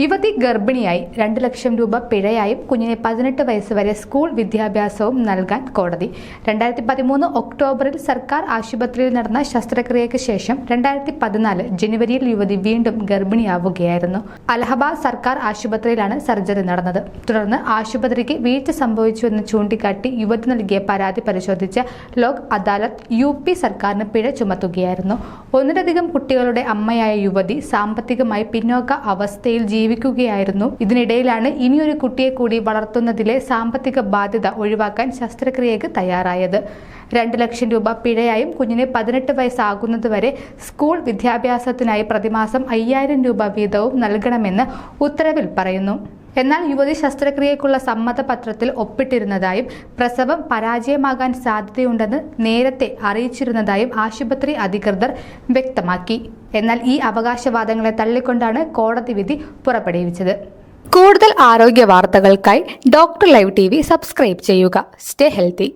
യുവതി ഗർഭിണിയായി രണ്ട് ലക്ഷം രൂപ പിഴയായും കുഞ്ഞിനെ പതിനെട്ട് വയസ്സ് വരെ സ്കൂൾ വിദ്യാഭ്യാസവും നൽകാൻ കോടതി. രണ്ടായിരത്തി പതിമൂന്ന് ഒക്ടോബറിൽ സർക്കാർ ആശുപത്രിയിൽ നടന്ന ശസ്ത്രക്രിയയ്ക്ക് ശേഷം രണ്ടായിരത്തി പതിനാല് ജനുവരിയിൽ യുവതി വീണ്ടും ഗർഭിണിയാവുകയായിരുന്നു. അലഹബാദ് സർക്കാർ ആശുപത്രിയിലാണ് സർജറി നടന്നത്. തുടർന്ന് ആശുപത്രിക്ക് വീഴ്ച സംഭവിച്ചുവെന്ന് ചൂണ്ടിക്കാട്ടി യുവതി നൽകിയ പരാതി പരിശോധിച്ച ലോക് അദാലത്ത് യു പി സർക്കാരിന് പിഴ ചുമത്തുകയായിരുന്നു. ഒന്നിലധികം കുട്ടികളുടെ അമ്മയായ യുവതി സാമ്പത്തികമായി പിന്നോക്ക അവസ്ഥയിൽ ജീവിക്കുകയായിരുന്നു. ഇതിനിടയിലാണ് ഇനിയൊരു കുട്ടിയെ കൂടി വളർത്തുന്നതിലെ സാമ്പത്തിക ബാധ്യത ഒഴിവാക്കാൻ ശസ്ത്രക്രിയക്ക് തയ്യാറായത്. രണ്ട് ലക്ഷം രൂപ പിഴയായും കുഞ്ഞിന് പതിനെട്ട് വയസ്സാകുന്നതുവരെ സ്കൂൾ വിദ്യാഭ്യാസത്തിനായി പ്രതിമാസം അയ്യായിരം രൂപ വീതവും നൽകണമെന്ന് ഉത്തരവിൽ പറയുന്നു. എന്നാൽ യുവതി ശസ്ത്രക്രിയയ്ക്കുള്ള സമ്മതപത്രത്തിൽ ഒപ്പിട്ടിരുന്നതായും പ്രസവം പരാജയമാകാൻ സാധ്യതയുണ്ടെന്ന് നേരത്തെ അറിയിച്ചിരുന്നതായും ആശുപത്രി അധികൃതർ വ്യക്തമാക്കി. എന്നാൽ ഈ അവകാശവാദങ്ങളെ തള്ളിക്കൊണ്ടാണ് കോടതി വിധി പുറപ്പെടുവിച്ചത്. കൂടുതൽ ആരോഗ്യ വാർത്തകൾക്കായി ഡോക്ടർ ലൈവ് ടി സബ്സ്ക്രൈബ് ചെയ്യുക. Stay healthy.